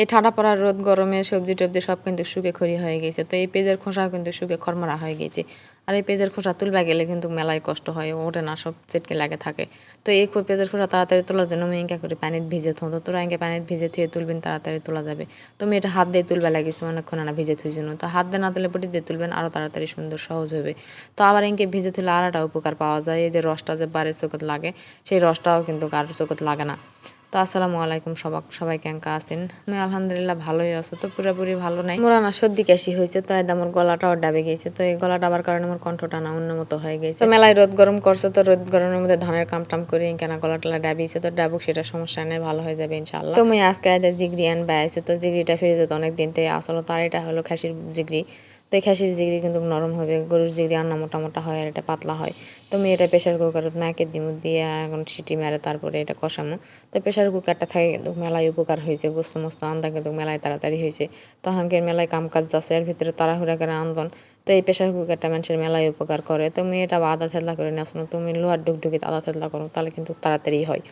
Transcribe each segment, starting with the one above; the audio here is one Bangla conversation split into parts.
এই ঠান্ডা পড়ার রোদ গরমে সবজি টবজি সব কিন্তু শুকে খড়ি হয়ে গেছে। তো এই পেঁয়াজের খোসাও কিন্তু শুকে খরমরা হয়ে গেছে। আর এই পেঁয়াজের খোসা তুলবা গেলে কিন্তু মেলায় কষ্ট হয়, ওঠে না, সব চেটকে লাগে থাকে। তো এই পেঁয়াজের খোসা তাড়াতাড়ি তোলার জন্য ইঙ্কা করে পানিতে ভিজে থো তো তোরা ইঙ্কা পানিতে ভিজে থুয়ে তুলবেন, তাড়াতাড়ি তোলা যাবে। তো আমি এটা হাত দিয়ে তুলবা লাগিয়েছি অনেকক্ষণ না ভিজে থুই জন্য। তো হাত দিয়ে না তুলে পটি দিয়ে তুলবেন আরও তাড়াতাড়ি সুন্দর সহজ হবে। তো আবার ইঙ্কে ভিজে তুলে আর একটা উপকার পাওয়া যায়, এই যে রসটা যে বাড়ির চোখত লাগে, সেই রসটাও কিন্তু কারোর চোখত লাগে না। তো আসসালামু আলাইকুম সবাই সবাই কেঙ্কা আছেন? আমি আলহামদুলিল্লাহ ভালোই আছো তো পুরোপুরি ভালো নাই। মোরা না সর্দি কাশি হয়েছে তো একদম আমার গলাটাও ডাবে গেছে তো এই গলা ডাবার কারণে আমার কণ্ঠটা না অন্য মতো হয়ে গেছে। তো মেলায় রোদ গরম করছে তো রোদ গরমের মধ্যে ধানের কাম টাম করে কেনা গলা টলা ডাবিয়েছে তো ডাবুক সেটা সমস্যা নেই ভালো হয়ে যাবে ইনশাল্লাহ তো আমি আজকে আজ জিগরি আন বাইছে তো জিগরিটা ফিরে যেত অনেক দিন থেকে আসলে তার এটা হলো খাসির জিগরি। তো এই খাসির জিগরি কিন্তু নরম হবে, গরুর জিগরি আন্না মোটা মোটা হয় আর এটা পাতলা হয়। তো আমি এটা প্রেশার কুকারত নাকে দিমু দিয়ে এখন সিটি মেরে, তারপরে এটা কষামো তো প্রেশার কুকারটা থাকে কিন্তু মেলায় উপকার হয়েছে, গোস্ত মস্ত আন্দা কিন্তু মেলায় তাড়াতাড়ি হয়েছে। তখনকে মেলায় কাম কাজ যাচ্ছে, এর ভিতরে তাড়াহুড়া করে আন্দন তো এই প্রেশার কুকারটা মানুষের মেলায় উপকার করে। তুমি এটা আদা থেতলা করে নিয়ে আসো তুমি লোহার ডুকডুকিতে আদা থেতলা করো, তাহলে কিন্তু তাড়াতাড়ি হয়।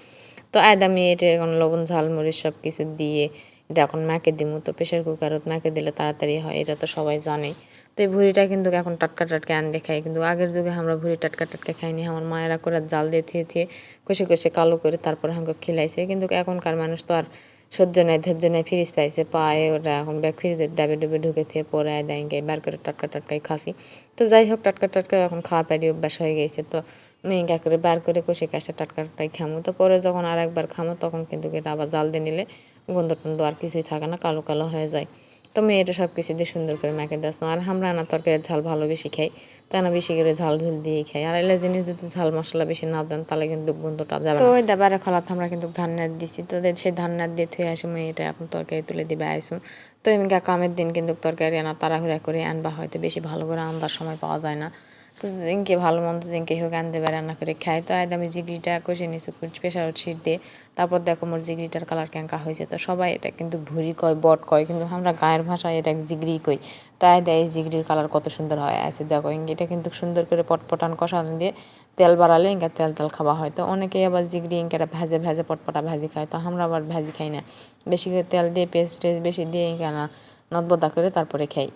তো আজ আমি এটা এখন লবণ ঝাল মরিচ সব কিছু দিয়ে এটা এখন মাকে দিমু, তো প্রেশার কুকারত মাকে দিলে তাড়াতাড়ি হয়, এটা তো সবাই জানে। তো এই ভুড়িটা কিন্তু এখন টাটকা টাটকা আনলে খাই কিন্তু আগের যুগে আমরা ভুড়ি টাটকা টাটকা খাইনি, আমার মায়েরা করে জাল দিয়ে থিয়ে থিয়ে কষে কষে কালো করে তারপরে আমাকে খিলাইছে। কিন্তু এখনকার মানুষ তো আর সহ্য নেই, ধৈর্য নেই, ফ্রিজ পাইছে, পায়ে ওটা এখন ব্যাগ ফ্রিজের ডাবে ডুবে ঢুকে থিয়ে পরে দেয় বার করে টাটকা টাটকাই খাসি। তো যাই হোক, টাটকা টাটকা এখন খাওয়া পারি অভ্যাস হয়ে গেছে। তো মেয়েকা করে বার করে কষে কাশে টাটকা টাটকাই খামো। তো পরে যখন আর একবার খামো, তখন কিন্তু এটা আবার জাল দিয়ে নিলে গন্ধ টন্ধ আর কিছুই থাকে না, কালো কালো হয়ে যায়। তো মেয়েটা সব কিছু দিয়ে সুন্দর করে মাকে দাস আর আমরা না তরকারির ঝাল ভালো বেশি খাই তা না বেশি করে ঝাল ঝুল দিয়ে খাই। আর এলে জিনিস যদি ঝাল মশলা বেশি না দেন, তাহলে কিন্তু গন্ধটা যাবে তো ওই দাবারে খোলাত আমরা কিন্তু ধান নাট দিছি। তো সেই ধান নাট দিয়ে থুয়ে আসে, মেয়েটা এখন তরকারি তুলে দিবে আইসুন। তো এমনি কামের দিন কিন্তু তরকারি আনা, তাড়াহুড়া করে আনবা, হয়তো বেশি ভালো করে আনবার সময় পাওয়া যায় না। তো জিনকে ভালো মন্দ জিনকে হোক আনতে পারে রান্না করে খাই তো আজ আমি জিগড়িটা কষে নিয়েছি প্রেশার ছিট দিয়ে। তারপর দেখো মোর জিগড়িটার কালার ক্যাঙ্কা হয়েছে। তো সবাই এটা কিন্তু ভুরি কয়, বট কয়, কিন্তু আমরা গায়ের ভাষায় এটা জিগড়ি কই। তাই দেয় এই জিগড়ির কালার কত সুন্দর হয়। আছে দেখো এটা কিন্তু সুন্দর করে পটপটান কষানো দিয়ে তেল বাড়ালে ইঙ্কা তেল তেল খাওয়া হয়। তো অনেকেই আবার জিগড়ি ইঙ্কাটা ভেজে ভেজে পটপটা ভাজি খায়। তো আমরা আবার ভাজি খাই না। বেশি করে তেল দিয়ে, পেস্ট বেশি দিয়ে ইঙ্কা না নদবদা করে তারপরে খাই।